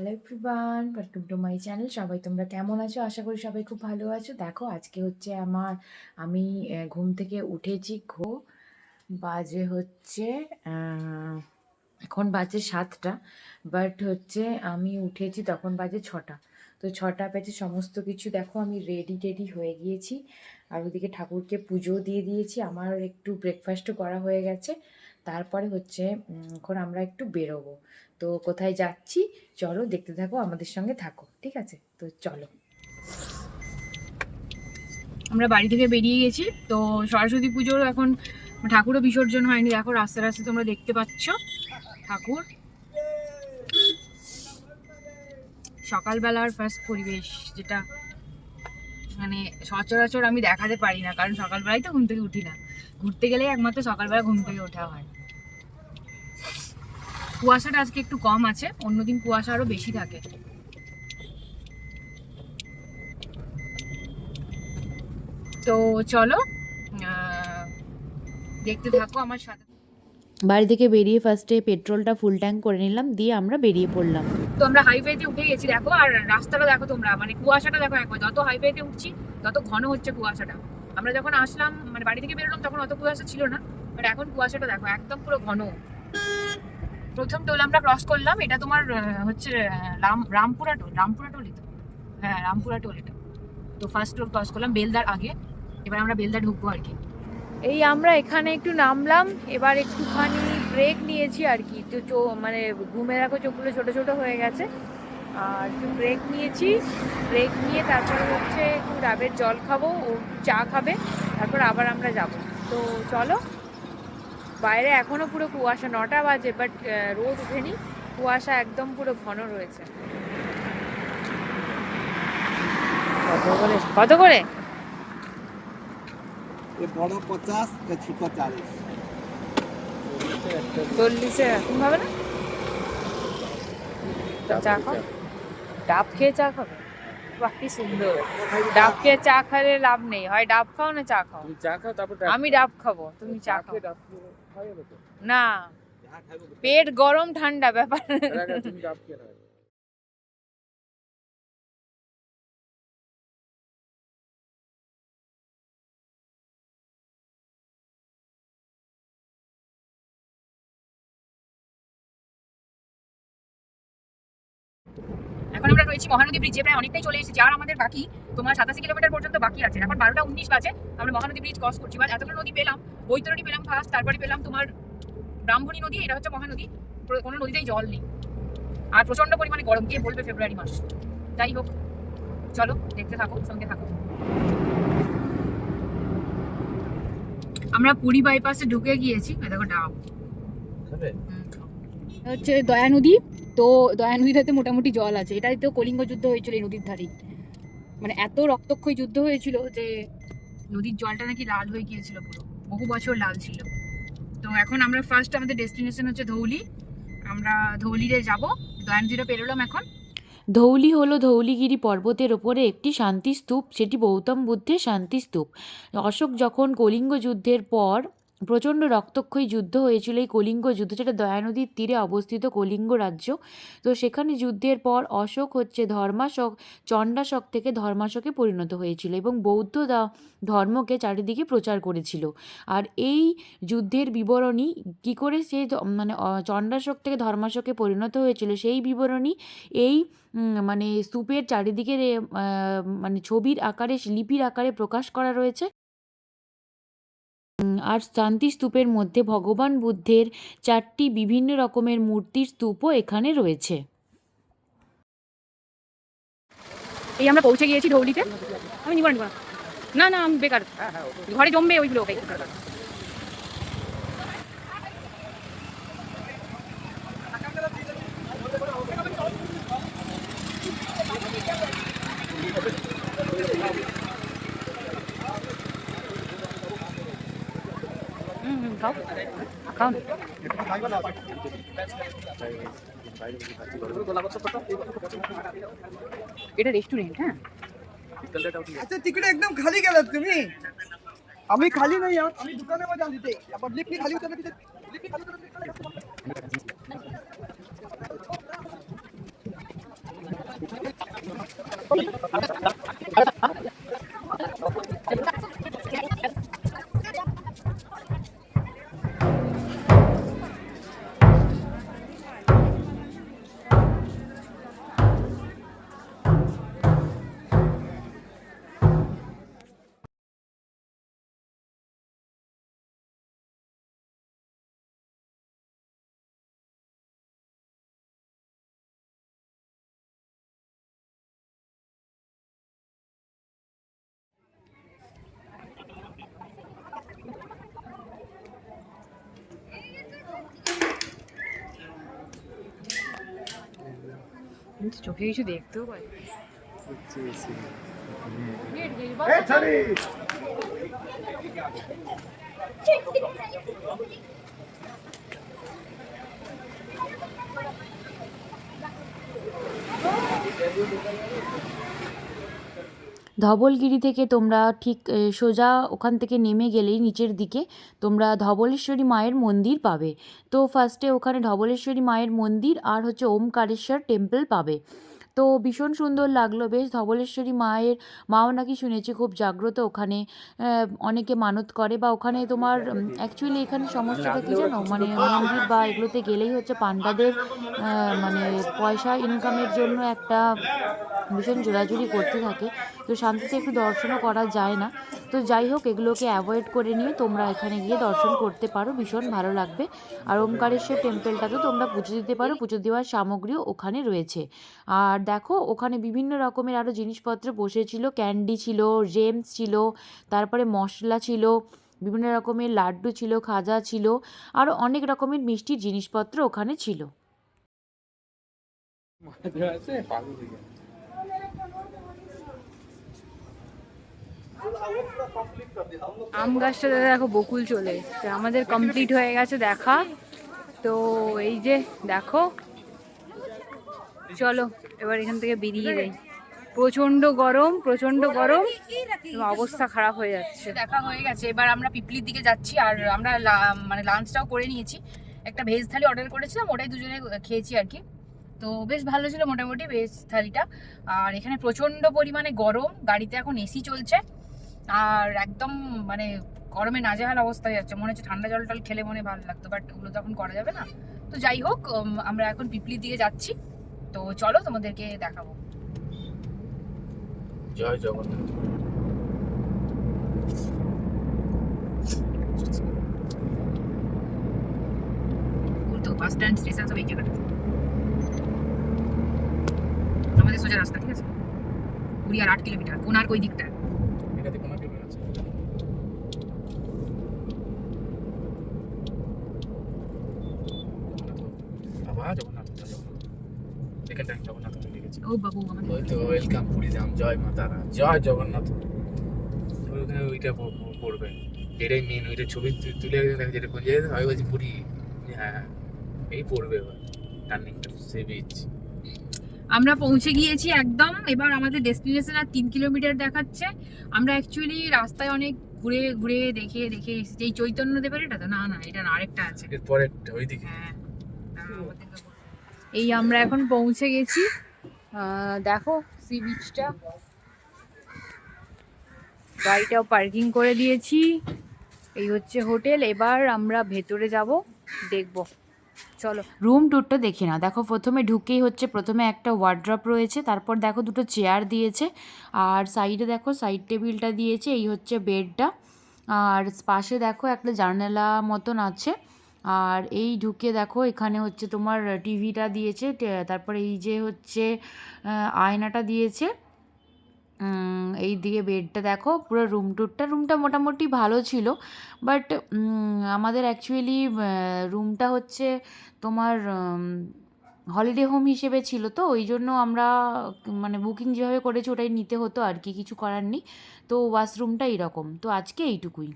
Hello everyone welcome to my channel সবাই তোমরা কেমন আছো? আশা করি সবাই খুব ভালো আছো। দেখো, আজকে হচ্ছে আমার, আমি ঘুম থেকে উঠেছি ঘো, বাজে হচ্ছে এখন বাজে সাতটা বাট হচ্ছে আমি উঠেছি তখন বাজে ছটা। তো ছটা বাজে সমস্ত কিছু দেখো, আমি রেডি টেডি হয়ে গিয়েছি। আর ওদিকে ঠাকুরকে পুজো দিয়ে দিয়েছি। আমার একটু ব্রেকফাস্টও করা হয়ে গেছে। তারপরে হচ্ছে এখন আমরা একটু বেরোবো। তো কোথায় যাচ্ছি? চলো দেখতে থাকো, আমাদের সঙ্গে থাকো, ঠিক আছে? তো চলো। আমরা বাড়ি থেকে বেরিয়ে গেছি। তো সরস্বতী পুজোর এখন ঠাকুরও বিসর্জন হয়নি। দেখো রাস্তা রাস্তা তোমরা দেখতে পাচ্ছ ঠাকুর। সকালবেলার ফার্স্ট পরিবেশ যেটা মানে সচরাচর আমি দেখাতে পারি না, কারণ সকালবেলায় তো ঘুম থেকে উঠি না। ঘুরতে গেলেই একমাত্র সকালবেলা ঘুম থেকে ওঠা হয়। কুয়াশাটা আজকে একটু কম আছে অন্যদিন কুয়াশা আরও বেশি থাকে। তো চলো দেখতে থাকো আমার সাথে। বাড়ি থেকে বেরিয়ে ফার্স্টে পেট্রোলটা ফুল ট্যাঙ্ক করে নিলাম দিয়ে আমরা বেরিয়ে পড়লাম। তো আমরা হাইওয়েতে উঠে গেছি দেখো আর রাস্তাটা দেখো তোমরা মানে কুয়াশাটা দেখো একবার যত হাইওয়েতে উঠছি তত ঘন হচ্ছে কুয়াশাটা। আমরা যখন আসলাম মানে বাড়ি থেকে বেরোলাম তখন অত কুয়াশা ছিল না বাট এখন কুয়াশাটা দেখো একদম পুরো ঘন। প্রথম টোল আমরা ক্রস করলাম, এটা তোমার হচ্ছে রাম, রামপুরা টোল, রামপুরা টোলই তো হ্যাঁ রামপুরা টোল এটা। তো ফার্স্ট টোল ক্রস করলাম, বেলদার আগে। এবার আমরা বেলদা ঢুকবো আর কি। এই আমরা এখানে একটু নামলাম, এবার একটুখানি ব্রেক নিয়েছি আর কি। তো চো মানে ঘুমে রাখো, চোখগুলো ছোটো ছোটো হয়ে গেছে। আর একটু ব্রেক নিয়েছি। ব্রেক নিয়ে তারপরে হচ্ছে একটু ডাবের জল খাব, ও চা খাবে। তারপর আবার আমরা যাব। তো চলো। বাইরে এখনও পুরো কুয়াশা নটা বাজে বাট রোদ ওঠেনি কুয়াশা একদম পুরো ঘন রয়েছে। কত করে? কত করে? বড় পচাশ ছোট চালিশ। চল্লিশে এরকম হবে না? চা খাও। ডাব খেয়ে চা খাবে? বাহ কি সুন্দর ডাব খেয়ে চা খেলে লাভ নেই। হয় ডাব খাও না চা খাও? তুমি চা খাও তারপর আমি ডাব খাব তুমি চা খাও? না। পেট গরম ঠান্ডা ব্যাপার। তুমি ডাব খেয়ে এখন আমরা রয়েছি মহানদী ব্রিজে প্রায় অনেকটাই চলে এসেছি। আর আমাদের বাকি তোমার সাতাশি কিলোমিটার পর্যন্ত বাকি আছে। এখন বারোটা উনিশ বাজে আমরা মহানদী ব্রিজ ক্রস করছি। বা এতগুলো নদী পেলাম বৈতরণী পেলাম ফার্স্ট তারপরে পেলাম তোমার ব্রাহ্মণী নদী। এটা হচ্ছে মহানদী। কোনো নদীতেই জল নেই। আর প্রচণ্ড পরিমাণে গরম কে বলবে ফেব্রুয়ারি মাস? যাই হোক চলো দেখতে থাকো সঙ্গে থাকো। আমরা পুরী বাইপাসে ঢুকে গিয়েছি। দেখো ডাব। হচ্ছে দয়া নদী। তো দয়া নদীটাতে মোটামুটি জল আছে। এটাই তো কলিঙ্গ যুদ্ধ হয়েছিল এই নদীর ধারেই। মানে এত রক্তক্ষয়ী যুদ্ধ হয়েছিল যে নদীর জলটা নাকি লাল হয়ে গিয়েছিল পুরো। বহু বছর লাল ছিল। তো এখন আমরা ফার্স্ট আমাদের ডেস্টিনেশন হচ্ছে ধৌলি। আমরা ধৌলিতে যাব। দয়া নদীটা পেরোলাম এখন। ধৌলি হলো ধৌলিগিরি পর্বতের ওপরে একটি শান্তি স্তূপ সেটি গৌতম বুদ্ধের শান্তি স্তূপ অশোক যখন কলিঙ্গ যুদ্ধের পর প্রচণ্ড রক্তক্ষয়ী যুদ্ধ হয়েছিল এই কলিঙ্গ যুদ্ধ, যেটা দয়ানদীর তীরে অবস্থিত কলিঙ্গ রাজ্য। তো সেখানে যুদ্ধের পর অশোক হচ্ছে ধর্মাশক, চণ্ডাশক থেকে ধর্মাশকে পরিণত হয়েছিল এবং বৌদ্ধ ধর্মকে চারিদিকে প্রচার করেছিল। আর এই যুদ্ধের বিবরণী কী করে সে মানে চণ্ডাশক থেকে ধর্মাশকে পরিণত হয়েছিল সেই বিবরণী এই মানে স্তূপের চারিদিকে মানে ছবির আকারে, লিপির আকারে প্রকাশ করা রয়েছে। আর শান্তি স্তূপের মধ্যে ভগবান বুদ্ধের চারটি বিভিন্ন রকমের মূর্তির স্তূপও এখানে রয়েছে। এই আমরা পৌঁছে গিয়েছি ধৌলিতে আমি নিব না। না না, আমি বেকার। ঘরে জমবে ওইগুলো। খাও খাও এটা রেস্টুরেন্ট হ্যাঁ আচ্ছা तिकडे एकदम खाली गेलात तुम्ही आम्ही खाली नाही आहोत आम्ही दुकानामध्ये आहोत तिथे आपण लिफ्टनी खाली उतरलं तिथे लिफ्टनी खाली उतरलं इनसे चौकी से देखते हो भाई ए चली Thank you. ধবলগিরি থেকে তোমরা ঠিক সোজা ওখান থেকে নেমে গেলেই নিচের দিকে তোমরা ধবলেশ্বরী মায়ের মন্দির পাবে। তো ফার্স্টে ওখানে ধবলেশ্বরী মায়ের মন্দির আর হচ্ছে ওমকারেশ্বর টেম্পল পাবে। তো ভীষণ সুন্দর লাগল। বেশ ধবলেশ্বরী মায়ের, মাও নাকি শুনেছি খুব জাগ্রত। ওখানে অনেকে মানত করে বা ওখানে তোমার অ্যাকচুয়ালি এখানে সমস্যাটা কী জানো? মানে মন্দির বা এগুলোতে গেলেই হচ্ছে পান্ডাদের মানে পয়সা ইনকামের জন্য একটা ভীষণ জোরাজুরি করতে থাকে। তো শান্তিতে একটু দর্শনও করা যায় না। তো যাই হোক, এগুলোকে অ্যাভয়েড করে নিয়ে তোমরা এখানে গিয়ে দর্শন করতে পারো। ভীষণ ভালো লাগবে। আর ওমকারেশ্বর টেম্পলটাতেও তোমরা পুজো দিতে পারো। পুজো দেওয়ার সামগ্রীও ওখানে রয়েছে। আর দেখো ওখানে বিভিন্ন রকমের আরও জিনিসপত্র বসেছিল। ক্যান্ডি ছিল জেমস ছিল তারপরে মশলা ছিল বিভিন্ন রকমের লাড্ডু ছিল খাজা ছিল আরও অনেক রকমের মিষ্টির জিনিসপত্র ওখানে ছিল। আম গাছটাতে দেখো বকুল চলে আমাদের কমপ্লিট হয়ে গেছে দেখা। তো এই যে দেখো চলো, এবার এখান থেকে বেরিয়ে যাই। প্রচণ্ড গরম প্রচণ্ড গরম অবস্থা খারাপ হয়ে যাচ্ছে। দেখা হয়ে গেছে। এবার আমরা পিপলির দিকে যাচ্ছি, আর আমরা মানে লাঞ্চটাও করে নিয়েছি। একটা ভেজ থালি অর্ডার করেছিলাম, ওটাই দুজনে খেয়েছি আর কি। তো বেশ ভালো ছিল মোটামুটি ভেজ থালিটা। আর এখানে প্রচণ্ড পরিমাণে গরম, গাড়িতে এখন এসি চলছে। আর একদম মানে গরমে নাজেহাল অবস্থায় যাচ্ছে। মনে হচ্ছে ঠান্ডা জল টল খেলে মনে ভালো লাগতো বাট ওগুলো তো এখন করা যাবে না। তো যাই হোক আমরা এখন পিপলির দিকে যাচ্ছি। তো চলো তোমাদেরকে দেখাবো। Jai Jagannath. Bus stand station সব এই জায়গাটাতে আমাদের সোজা রাস্তা ঠিক আছে? কুড়ি আর আট কিলোমিটার কোনার ওই দিকটা। এটাতে কোনো পেপার আছে। বাবা জগন্নাথ জগন্নাথ জগন্নাথ চলে গেছে? ও বাবু ওই তো ওয়েলকাম জয় মা তারা। জয় জগন্নাথ। ওখানে ওইটা পড়বে। এটাই মেন ওইটা ছবি তুলে যেটা কোন জায়গায় আমি বলছি পুরী। হ্যাঁ এই পড়বে এবার টার্নিং সে বিচ আমরা পৌঁছে গিয়েছি একদম এবার আমাদের ডেস্টিনেশন আর তিন কিলোমিটার দেখাচ্ছে। আমরা অ্যাকচুয়ালি রাস্তায় অনেক ঘুরে ঘুরে দেখে দেখে এসেছি। এই চৈতন্য দেবের এটা তো না না এটা আরেকটা আছে। এরপরে ওইদিকে। হ্যাঁ। এই আমরা এখন পৌঁছে গেছি। দেখো সি বিচটা গাড়িটাও পার্কিং করে দিয়েছি। এই হচ্ছে হোটেল এবার আমরা ভেতরে যাব, দেখব। চলো রুম টুরটা দেখি না দেখো, প্রথমে ঢুকেই হচ্ছে, প্রথমে একটা ওয়ার্ড্রপ রয়েছে, তারপর দেখো দুটো চেয়ার দিয়েছে, আর সাইডে দেখো সাইড টেবিলটা দিয়েছে, এই হচ্ছে বেডটা আর পাশে দেখো একটা জানালা মতন আছে। আর এই ঢুকে দেখো, এখানে হচ্ছে তোমার টিভিটা দিয়েছে তারপরে এই যে হচ্ছে আয়নাটা দিয়েছে। এই দিকে বেডটা দেখো, পুরো রুম টুরটা রুমটা মোটামুটি ভালো ছিল। বাট আমাদের অ্যাকচুয়ালি রুমটা হচ্ছে তোমার হলিডে হোম হিসেবে ছিল তো, ওই জন্য আমরা মানে বুকিং যেভাবে করেছি, ওটাই নিতে হতো আর কি, কিছু করার নেই। তো ওয়াশরুমটা এরকম তো আজকে এইটুকুই।